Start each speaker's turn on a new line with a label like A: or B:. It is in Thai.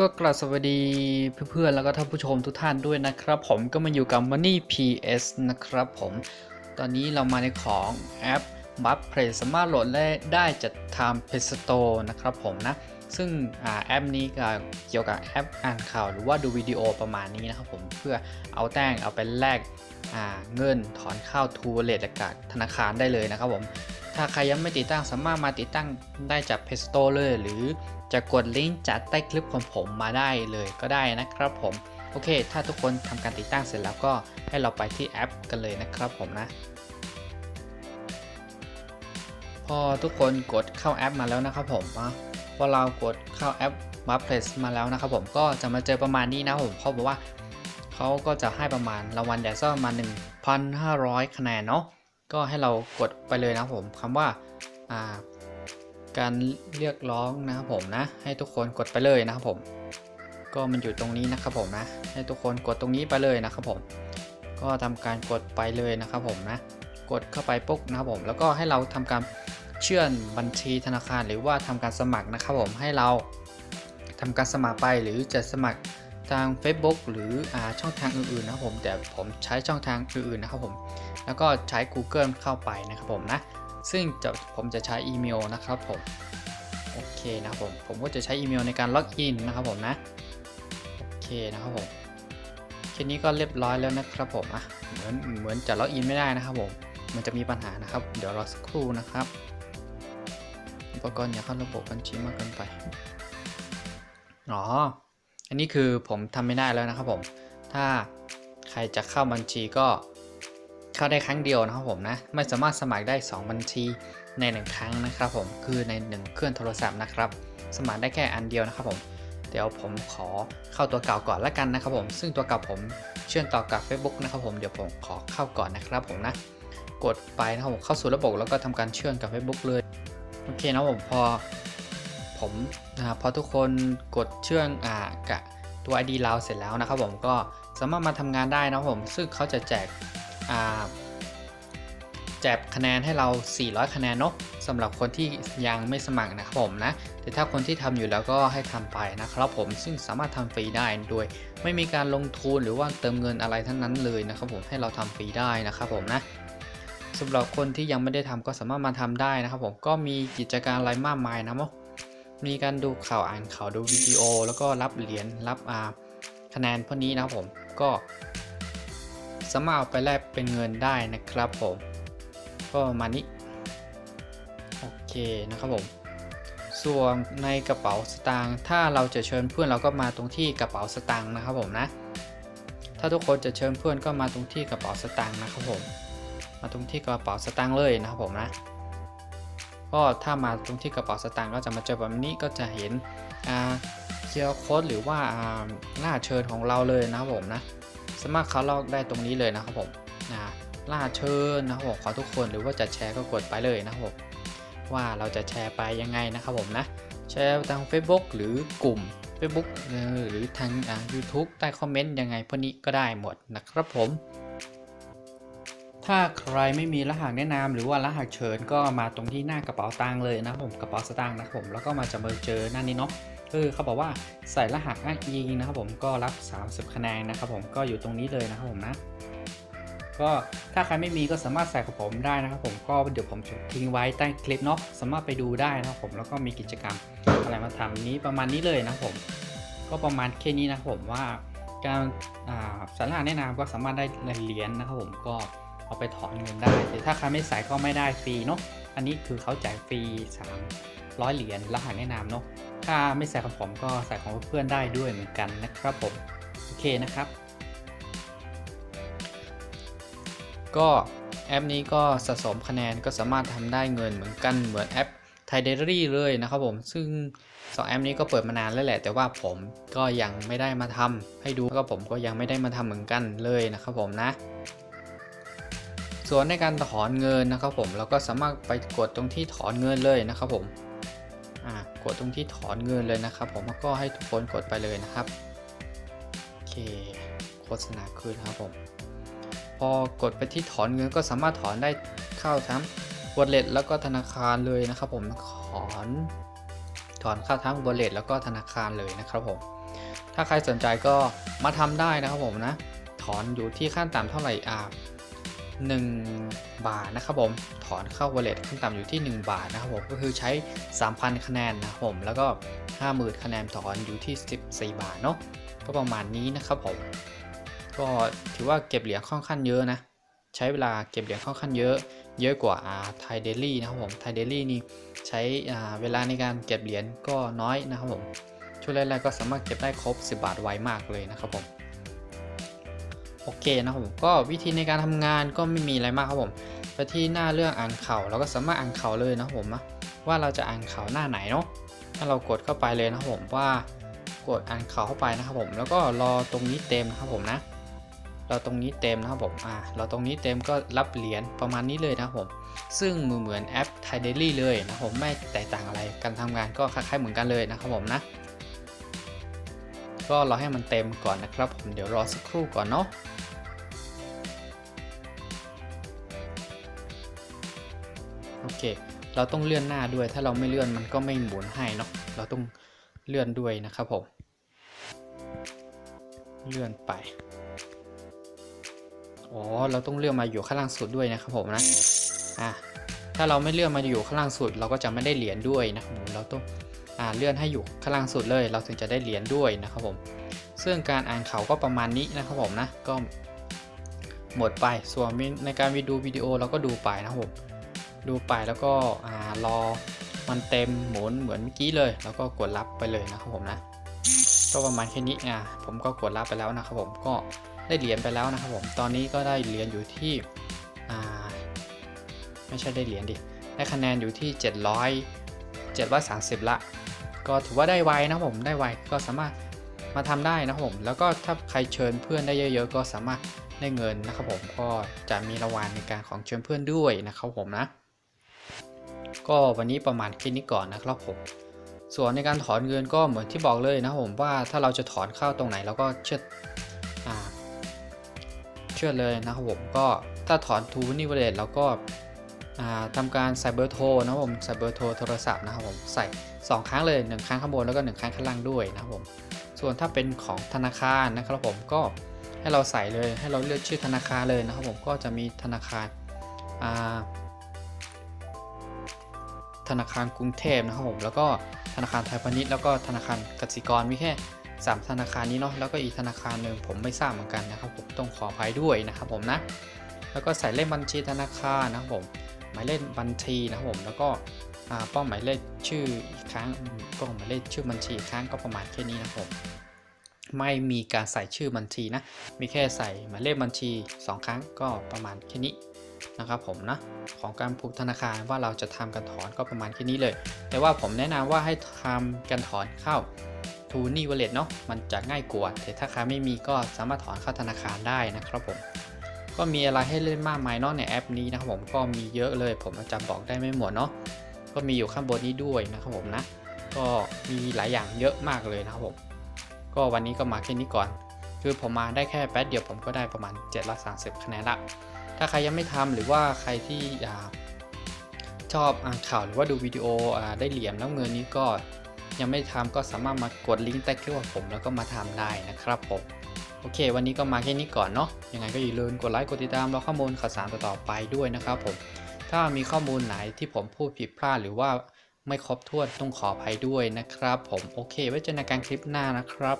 A: ก็กราบสวัสดีเพื่อนๆแล้วก็ท่านผู้ชมทุกท่านด้วยนะครับ ผมก็มาอยู่กับ Money PS นะครับผม ตอนนี้เรามาในของแอป b u f Play สามารถโหลดได้ได้จากทาง Play Store นะครับผมนะ ซึ่งอแอปนี้ก็เกี่ยวกับแอปอ่านข่าวหรือว่าดูวิดีโอประมาณนี้นะครับผมเพื่อเอาแต้งเอาไปแลกเงินถอนเข้าทูเลตจากธนาคารได้เลยนะครับผม ถ้าใครยังไม่ติดตั้งสามารถมาติดตั้งได้จาก Play Store เลย หรือจะกดลิงก์จากใต้คลิปของผมมาได้เลยก็ได้นะครับผม โอเค ถ้าทุกคนทำการติดตั้งเสร็จแล้วก็ให้เราไปที่แอปกันเลยนะครับผมนะ พอทุกคนกดเข้าแอปมาแล้วนะครับผมพอเรากดเข้าแอป m a p l a c e มาแล้วนะครับผมก็จะมาเจอประมาณนี้นะผมเขาบอกว่าเขาก็จะให้ประมาณรางวัลใหญ่สักประมาณ 1,500 คะแนนเนาะ ก็ให้เรากดไปเลยนะผมคำว่าอ่าการเรียกร้องนะครับผมนะ ให้ทุกคนกดไปเลยนะครับผม ก็มันอยู่ตรงนี้นะครับผมนะ ให้ทุกคนกดตรงนี้ไปเลยนะครับผม ก็ทำการกดไปเลยนะครับผมนะ กดเข้าไปปุ๊บนะครับผม แล้วก็ให้เราทำการเชื่อมบัญชีธนาคารหรือว่าทำการสมัครนะครับผมให้เราทำการสมัครไปหรือจะสมัคร ทาง Facebook หรืออช่องทางอื่นๆนะครับผมแต่ผมใช้ช่องทางอื่นๆนะครับผมแล้วก็ใช้ Google เข้าไปนะครับผมนะซึ่งจะผมจะใช้อีเมลนะครับผมโอเคนะครับผมผมก็จะใช้อีเมลในการล็อกอินนะครับผมนะโอเคนะครับผมแค่นี้ก็เรียบร้อยแล้วนะครับผมอะเหมือนเหมือนจะล็อกอินไม่ได้นะครับผมมันจะมีปัญหานะครับ เดี๋ยวรอสักครู่นะครับอุปกรณ์อย่าเข้าระบบบัญชีมากเกินไป อ๋อ อันนี้คือผมทำไม่ได้แล้วนะครับผม ถ้าใครจะเข้าบัญชีก็เข้าได้ครั้งเดียวนะครับผมนะ ไม่สามารถสมัครได้ 2 บัญชีใน 1 ครั้งนะครับผม คือใน 1 เครื่องโทรศัพท์นะครับ สมัครได้แค่อันเดียวนะครับผม เดี๋ยวผมขอเข้าตัวเก่าก่อนละกันนะครับผม ซึ่งตัวเก่าผมเชื่อมต่อกับ Facebook นะครับผม เดี๋ยวผมขอเข้าก่อนนะครับผมนะ กดไปนะครับผมเข้าสู่ระบบแล้วก็ทำการเชื่อมกับ Facebook เลย โอเคนะผมพอ ผมนะพอทุกคนกดเชื่อมอ่ากับตัว ID เราเสร็จแล้วนะครับผมก็สามารถมาทำงานได้นะครับผมซึ่งเขาจะแจกอ่าแจกคะแนนให้เรา 400 คะแนนเนาะสำหรับคนที่ยังไม่สมัครนะครับผมนะ แต่ถ้าคนที่ทำอยู่แล้วก็ให้ทำไปนะครับผม ซึ่งสามารถทำฟรีได้โดย ไม่มีการลงทุนหรือว่าเติมเงินอะไรทั้งนั้นเลยนะครับผม ให้เราทำฟรีได้นะครับผมนะสำหรับคนที่ยังไม่ได้ทำก็สามารถมาทำได้นะครับผม ก็มีกิจการอะไรมากมายนะมั้ง มีการดูข่าวอ่านข่าวดูวิดีโอ แล้วก็รับเหรียญรับอาคะแนนพวกนี้นะครับผมก็สามารถเอาไปแลกเป็นเงินได้นะครับผมก็มานี้โอเคนะครับผมส่วนในกระเป๋าสตางค์ถ้าเราจะเชิญเพื่อนเราก็มาตรงที่กระเป๋าสตางค์นะครับผมนะ ถ้าทุกคนจะเชิญเพื่อนก็มาตรงที่กระเป๋าสตางค์นะครับผม มาตรงที่กระเป๋าสตางค์เลยนะครับผมนะ ก็ถ้ามาตรงที่กระเป๋าสตางค์ก็จะมาเจอแบบนี้ก็จะเห็นเคียร์โค้ดหรือว่าอ่าหน้าเชิญของเราเลยนะครับผมนะสามารถเขาลอกได้ตรงนี้เลยนะครับผมนะล่าเชิญนะครับผมขอทุกคนหรือว่าจะแชร์ก็กดไปเลยนะครับผมว่าเราจะแชร์ไปยังไงนะครับผมนะแชร์ทาง Facebook หรือกลุ่ม Facebook หรือทางอ่า YouTube ใต้คอมเมนต์ยังไงพวกนี้ก็ได้หมดนะครับผม ถ้าใครไม่มีรหัสแนะนำหรือว่ารหัสเชิญก็มาตรงที่หน้ากระเป๋าตังค์เลยนะผมกระเป๋าสตางค์นะผมแล้วก็มาจะมาเจอหน้านี้เนาะคือเขาบอกว่าใส่รหัสอ้างอิงนะครับผมก็รับ 30 คะแนนนะครับผมก็อยู่ตรงนี้เลยนะครับผมนะ ก็ถ้าใครไม่มีก็สามารถใส่กับผมได้นะครับผมก็เดี๋ยวผมจะทิ้งไว้ใต้คลิปเนาะสามารถไปดูได้นะครับผมแล้วก็มีกิจกรรมอะไรมาทำนี้ประมาณนี้เลยนะครับผม ก็ประมาณแค่นี้นะครับผมว่าการสารหัสแนะนำก็สามารถได้เหรียญนะครับผมก็ เอาไปถอนเงินได้ แต่ถ้าใครไม่ใส่ก็ไม่ได้ฟรีเนาะ อันนี้คือเขาจ่ายฟรี 300 เหรียญรหัสแนะนำเนาะ ถ้าไม่ใส่ของผมก็ใส่ของเพื่อนได้ด้วยเหมือนกันนะครับผม โอเคนะครับ ก็แอปนี้ก็สะสมคะแนนก็สามารถทำได้เงินเหมือนกันเหมือนแอปไทยเดลี่เลยนะครับผม ซึ่งสองแอปนี้ก็เปิดมานานแล้วแหละ แต่ว่าผมก็ยังไม่ได้มาทำให้ดูแล้วก็ผมก็ยังไม่ได้มาทำเหมือนกันเลยนะครับผมนะ ส่วนในการถอนเงินนะครับผมเราก็สามารถไปกดตรงที่ถอนเงินเลยนะครับผมกดตรงที่ถอนเงินเลยนะครับ ผมแล้วก็ให้ทุกคนกดไปเลยนะครับโอเคโฆษณาคืนครับผมพอกดไปที่ถอนเงินก็สามารถถอนได้เข้าทั้ง wallet แล้วก็ธนาคารเลยนะครับ ผมถอนถอนเข้าทั้งบริเลตแล้วก็ธนาคารเลยนะครับผมถ้าใครสนใจก็มาทำได้นะครับผมนะถอนอยู่ที่ขั้นต่ำเท่าไหร่อ่า 1 บาทนะครับผมถอนเข้าวอลเล็ตขั้นต่ำอยู่ที่ 1 บาทนะครับผมก็คือใช้ 3,000 คะแนนนะครับผมแล้วก็ 50,000 คะแนนถอนอยู่ที่ 14 บาทเนาะก็ประมาณนี้นะครับผมก็ถือว่าเก็บเหรียญค่อนข้างเยอะนะ ใช้เวลาเก็บเหรียญค่อนข้างเยอะ เยอะกว่าไทยเดลี่นะครับผมไทยเดลี่นี่ใช้เวลาในการเก็บเหรียญก็น้อยนะครับผมช่วงแรกๆก็สามารถเก็บได้ครบ 10 บาทไวมากเลยนะครับผม โอเคนะครับผมก็วิธีในการทำงานก็ไม่มีอะไรมากครับผมไปที่หน้าเรื่องอ่านข่าวเราก็สามารถอ่านข่าวเลยนะครับผมว่าเราจะอ่านข่าวหน้าไหนเนาะถ้าเรากดเข้าไปเลยนะครับผมว่ากดอ่านข่าวเข้าไปนะครับผมแล้วก็รอตรงนี้เต็มนะครับผมนะเราตรงนี้เต็มนะครับผมอ่าเราตรงนี้เต็มก็รับเหรียญประมาณนี้เลยนะครับผม ซึ่งเหมือนแอป Thai Daily เลยนะครับผมไม่แตกต่างอะไรการทำงานก็คล้ายๆเหมือนกันเลยนะครับผมนะ ก็รอให้มันเต็มก่อนนะครับผมเดี๋ยวรอสักครู่ก่อนเนาะ เราต้องเลื่อนหน้าด้วย ถ้าเราไม่เลื่อนมันก็ไม่หมุนให้เนาะ เราต้องเลื่อนด้วยนะครับผม เลื่อนไป อ๋อ เราต้องเลื่อนมาอยู่ข้างล่างสุดด้วยนะครับผมนะ อะ ถ้าเราไม่เลื่อนมาอยู่ข้างล่างสุด เราก็จะไม่ได้เหรียญด้วยนะครับผมเราต้องอ่าเลื่อนให้อยู่ข้างล่างสุดเลย เราถึงจะได้เหรียญด้วยนะครับผม ซึ่งการอ่านเขาก็ประมาณนี้นะครับผมนะ ก็หมดไป ส่วนในการวิดูวิดีโอเราก็ดูไปนะครับผม ดูไปแล้วก็รอมันเต็มหมุนเหมือนเมื่อกี้เลย แล้วก็กดรับไปเลยนะครับผมนะก็ประมาณแค่นี้อะผมก็กดรับไปแล้วนะครับผมก็ได้เหรียญไปแล้วนะครับผมตอนนี้ก็ได้เหรียญอยู่ที่อ่าไม่ใช่ได้เหรียญดิได้คะแนนอยู่ที่ 700 730 ละ ก็ถือว่าได้ไวนะครับผมได้ไวก็สามารถมาทำได้นะครับผม แล้วก็ถ้าใครเชิญเพื่อนได้เยอะๆ ก็สามารถได้เงินนะครับผมก็จะมีรางวัลในการของเชิญเพื่อนด้วยนะครับผมนะ ก็วันนี้ประมาณแค่นี้ก่อนนะครับผม ส่วนในการถอนเงินก็เหมือนที่บอกเลยนะผมว่าถ้าเราจะถอนเข้าตรงไหนเราก็เชื่อเชื่อเลยนะครับผมก็ถ้าถอนทูนิเวเลตเราก็ทำการใส่เบอร์โทรนะครับผมใส่เบอร์โทรโทรศัพท์นะครับผมใส่ 2 ครั้งเลย 1 ครั้งข้างบนแล้วก็ 1 ครั้งข้างล่างด้วยนะครับผมส่วนถ้าเป็นของธนาคารนะครับผมก็ให้เราใส่เลยให้เราเลือกชื่อธนาคารเลยนะครับผมก็จะมีธนาคาร ธนาคารกรุงเทพนะครับผมแล้วก็ธนาคารไทยพาณิชย์แล้วก็ธนาคารกสิกรมีแค่3ธนาคารนี้เนาะแล้วก็อีกธนาคารหนึ่งผมไม่ทราบเหมือนกันนะครับผมต้องขออภัยด้วยนะครับผมนะแล้วก็ใส่เลขบัญชีธนาคารนะครับผมหมายเลขบัญชีนะครับผมแล้วก็ป้องหมายเลขชื่ออีกครั้งป้องหมายเลขชื่อบัญชีอีกครั้งก็ประมาณแค่นี้นะครับผมไม่มีการใส่ชื่อบัญชีนะ มีแค่ใส่หมายเลขบัญชี 2 ครั้งก็ประมาณแค่นี้ นะครับผมนะของการผูกธนาคารว่าเราจะทำการถอนก็ประมาณแค่นี้เลย แต่ว่าผมแนะนำว่าให้ทำการถอนเข้าทูนี่วอลเล็ตเนาะมันจะง่ายกว่าแต่ถ้าใครไม่มีก็สามารถถอนเข้าธนาคารได้นะครับผมก็มีอะไรให้เล่นมากมายเนาะในแอปนี้นะครับผมก็มีเยอะเลย ผมจำบอกได้ไม่หมดเนาะก็มีอยู่ข้างบนนี้ด้วยนะครับผมนะ ก็มีหลายอย่างเยอะมากเลยนะครับผมก็วันนี้ก็มาแค่นี้ก่อน คือผมมาได้แค่แป๊บเดียวผมก็ได้ประมาณ730คะแนนละ ถ้าใครยังไม่ทำหรือว่าใครที่ชอบอ่านข่าวหรือว่าดูวิดีโอได้เหรียญแล้วเงินนี้ก็ยังไม่ทำก็สามารถมากดลิงก์ใต้คลิปของผมแล้วก็มาทำได้นะครับผมโอเค วันนี้ก็มาแค่นี้ก่อนเนาะยังไงก็อย่าลืมกดไลค์กดติดตามรอข้อมูลข่าวสารต่อๆไปด้วยนะครับผมถ้ามีข้อมูลไหนที่ผมพูดผิดพลาดหรือว่าไม่ครบถ้วนต้องขออภัยด้วยนะครับ ผมโอเค ไว้เจอกันในคลิปหน้านะครับ